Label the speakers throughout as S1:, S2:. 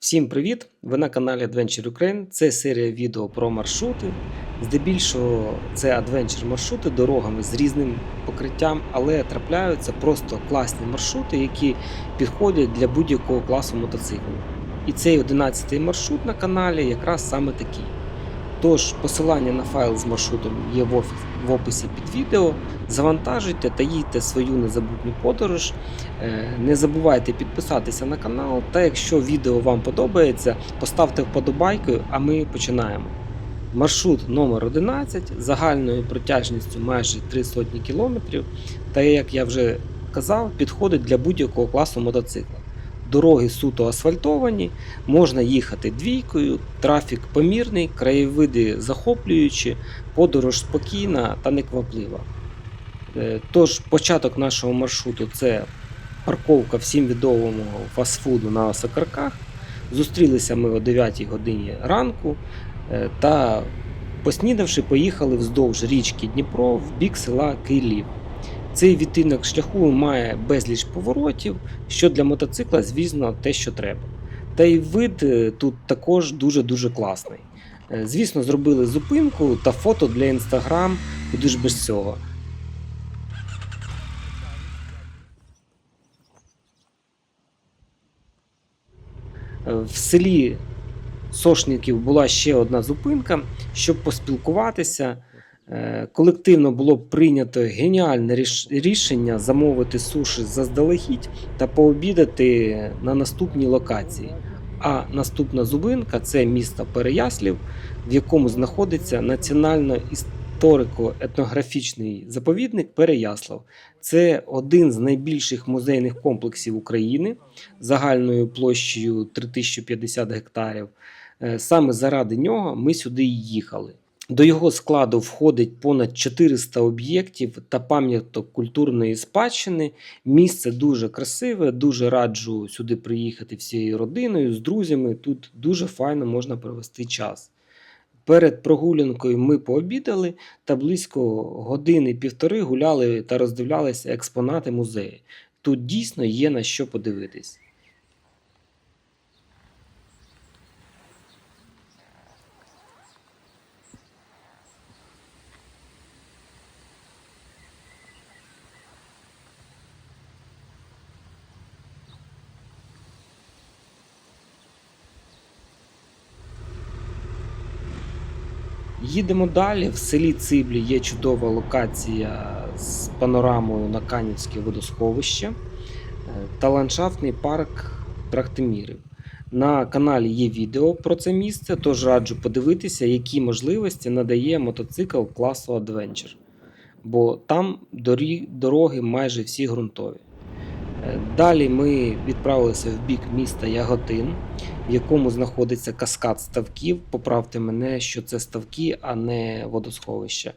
S1: Всім привіт! Ви на каналі Adventure Ukraine. Це серія відео про маршрути. Здебільшого це адвенчер маршрути дорогами з різним покриттям, але трапляються просто класні маршрути, які підходять для будь-якого класу мотоциклу. І цей 11-й маршрут на каналі якраз саме такий. Тож посилання на файл з маршрутом є в описі під відео. Завантажуйте та їдьте свою незабутню подорож. Е, Не забувайте підписатися на канал. Та якщо відео вам подобається, поставте вподобайку, а ми починаємо. Маршрут номер 11 загальною протяжністю майже 3 сотні кілометрів. Та як я вже казав, підходить для будь-якого класу мотоцикла. Дороги суто асфальтовані, можна їхати двійкою, трафік помірний, краєвиди захоплюючі, подорож спокійна та некваплива. Е, Тож початок нашого маршруту це парковка всім відомого фастфуду на Осокарках. Зустрілися ми о 9 годині ранку е, та, поснідавши, поїхали вздовж річки Дніпро в бік села Київ. Цей відтинок шляху має безліч поворотів, що для мотоцикла, звісно, те, що треба. Та й вид е, тут також дуже-дуже класний. Е, Звісно, зробили зупинку та фото для інстаграм, куди ж без цього. Е, В селі Сошників була ще одна зупинка, щоб поспілкуватися. Е, Колективно було прийнято геніальне рішення замовити суші заздалегідь та пообідати на наступній локації. А наступна зупинка це місто Переяслів, в якому знаходиться національно-історико-етнографічний заповідник Переяслав. Це один з найбільших музейних комплексів України загальною площею 3050 гектарів. Е, Саме заради нього ми сюди і їхали. До його складу входить понад 400 об'єктів та пам'яток культурної спадщини. Місце дуже красиве, дуже раджу сюди приїхати всією родиною, з друзями. Тут дуже файно можна провести час. Перед прогулянкою ми пообідали та близько години-півтори гуляли та роздивлялися експонати музею. Тут дійсно є на що подивитись. Їдемо далі. В селі Циблі є чудова локація з панорамою на Канівське водосховище е, та ландшафтний парк Трахтимірів. На каналі є відео про це місце, тож раджу подивитися, які можливості надає мотоцикл класу Adventure. Бо там дороги майже всі ґрунтові. Далі ми відправилися в бік міста Яготин, в якому знаходиться каскад ставків. Поправте мене, що це ставки, а не водосховище.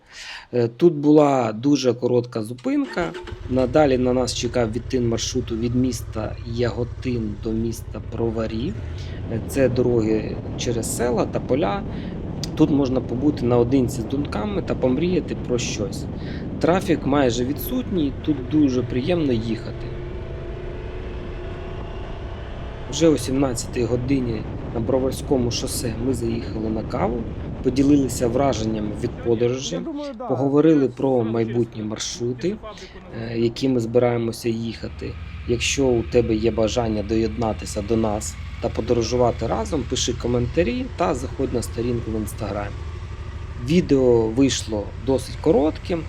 S1: Тут була дуже коротка зупинка. Надалі на нас чекав відтин маршруту від міста Яготин до міста Проварі. Е, Це дороги через села та поля. Тут можна побути наодинці з думками та помріяти про щось. Трафік майже відсутній, тут дуже приємно їхати. Вже о 17 годині на Броварському шосе ми заїхали на каву, поділилися враженнями від подорожі, поговорили про майбутні маршрути, е, які ми збираємося їхати. Якщо у тебе є бажання доєднатися до нас та подорожувати разом, пиши коментарі та заходь на сторінку в інстаграмі. Відео вийшло досить коротким.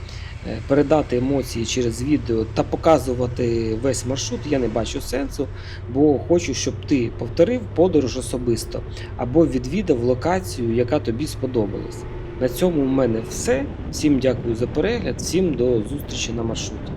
S1: Е, Передати емоції через відео та показувати весь маршрут я не бачу сенсу, бо хочу, щоб ти повторив подорож особисто або відвідав локацію, яка тобі сподобалась. На цьому в мене все. Всім дякую за перегляд, всім до зустрічі на маршруті.